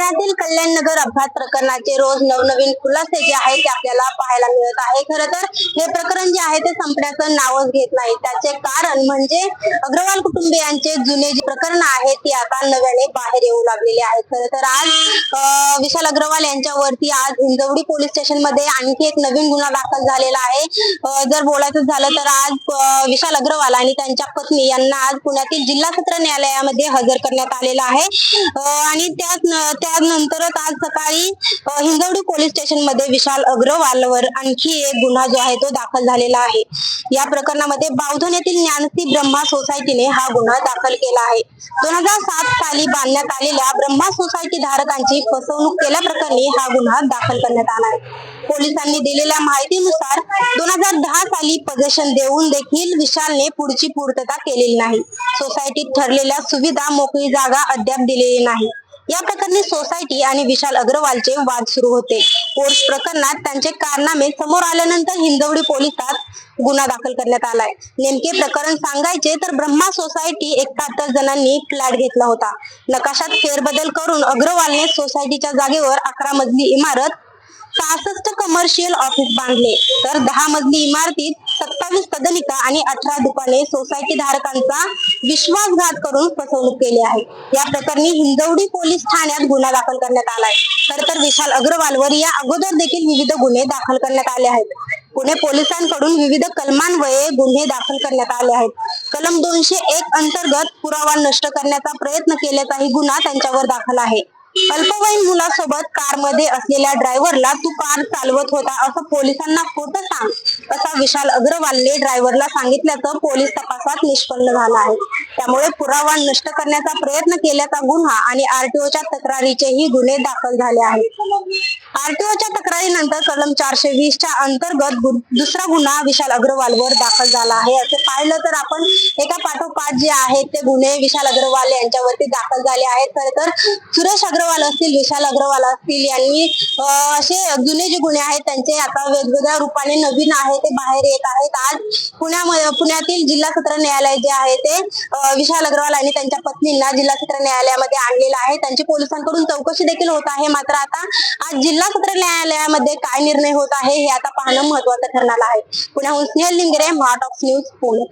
पुण्यातील कल्याण नगर अपघात प्रकरणाचे रोज नवनवीन खुलासे जे आहेत ते आपल्याला पाहायला मिळत आहे. खरं तर हे प्रकरण जे आहे ते संपण्याचं नावच घेत नाही. त्याचे कारण म्हणजे अग्रवाल कुटुंबियांचे जुने जे प्रकरण आहेत ती आता नव्याने बाहेर येऊ लागलेली आहेत. खरं तर आज विशाल अग्रवाल यांच्यावरती आज हिंजवडी पोलीस स्टेशनमध्ये आणखी एक नवीन गुन्हा दाखल झालेला आहे. जर बोलायचं झालं तर आज विशाल अग्रवाल आणि त्यांच्या पत्नी यांना आज पुण्यातील जिल्हा सत्र न्यायालयामध्ये हजर करण्यात आलेलं आहे. आणि त्या त्यानंतरच आज सकाळी हिंजवडी पोलीस स्टेशनमध्ये विशाल अग्रवालवर आणखी एक गुन्हा जो आहे तो दाखल झालेला आहे. या प्रकरणामध्ये बावधन येथील ज्ञानसी ब्रह्मा सोसायटीने हा गुन्हा दाखल केला आहे. दोन हजार सात साली बांधण्यात आलेल्या ब्रह्मा सोसायटी धारकांची फसवणूक केल्याप्रकरणी हा गुन्हा दाखल करण्यात आला आहे. पोलिसांनी दिलेल्या माहितीनुसार दोन हजार दहा साली पजेशन देऊन देखील विशालने पुढची पूर्तता केलेली नाही. सोसायटीत ठरलेल्या सुविधा मोकळी जागा अद्याप दिलेली नाही. या प्रकरणी सोसायटी आणि विशाल अग्रवालचे वाद सुरू होते. कोर्स प्रकरणात त्यांचे कारनामे समोर आल्यानंतर हिंजवडी पोलिसात गुन्हा दाखल करण्यात आलाय. नेमके प्रकरण सांगायचे तर ब्रह्मा सोसायटी एकाहत्तर जणांनी फ्लॅट घेतला होता. नकाशात फेरबदल करून अग्रवालने सोसायटीच्या जागेवर अकरा मजली इमारत सहासष्ट कमर्शियल ऑफिस बांधले. तर दहा मजली इमारतीत अठ्ठावीस सदनिका आणि अठरा दुकाने सोसायटी धारकांचा विश्वासघात करून फसवणूक केली आहे. या प्रकरणी हिंदवडी पोलीस ठाण्यात गुन्हा दाखल करण्यात आलाय. तर तर विशाल अग्रवालवर या अगोदर देखील विविध गुन्हे दाखल करण्यात आले आहेत. पुणे पोलिसांकडून विविध कलमांवये गुन्हे दाखल करण्यात आले आहेत. कलम दोनशे एक अंतर्गत पुरावा नष्ट करण्याचा प्रयत्न केल्याचाही गुन्हा त्यांच्यावर दाखल आहे. अल्पवयीन मुलासोबत कारमध्ये असलेल्या ड्रायव्हरला तू कार चालवत होता असं पोलिसांना खोटं सांग. विशाल अग्रवालने ड्रायव्हरला सांगितल्याचं पोलीस तपासात निष्पन्न झालं आहे. त्यामुळे पुरावा नष्ट करण्याचा प्रयत्न केल्याचा गुन्हा आणि आरटीओच्या तक्रारीचेही गुन्हे दाखल झाले आहेत. आरटीओच्या तक्रारीनंतर कलम चारशे वीसच्या अंतर्गत दुसरा गुन्हा विशाल अग्रवालवर दाखल झाला आहे. असे पाहिलं तर आपण एका पाठोपाठ जे आहेत ते गुन्हे विशाल अग्रवाल यांच्यावरती दाखल झाले आहेत. खरं तर सुरेश अग्रवाल असतील विशाल अग्रवाल असतील यांनी असे जुने जे गुन्हे आहेत त्यांचे आता वेगवेगळ्या रूपाने नवीन आहे ते बाहेर येत आहेत. आज पुण्यामध्ये पुण्यातील जिल्हा सत्र न्यायालय जे आहे ते विशाल अग्रवाल आणि त्यांच्या पत्नींना जिल्हा सत्र न्यायालयामध्ये आणलेलं आहे. त्यांची पोलिसांकडून चौकशी देखील होत आहे. मात्र आता आज जिल्हा सत्र न्यायालयामध्ये काय निर्णय होत आहे हे आता पाहणं महत्वाचं ठरणार आहे. पुण्याहून स्नेहल लिंगरे ऑफ न्यूज पुणे.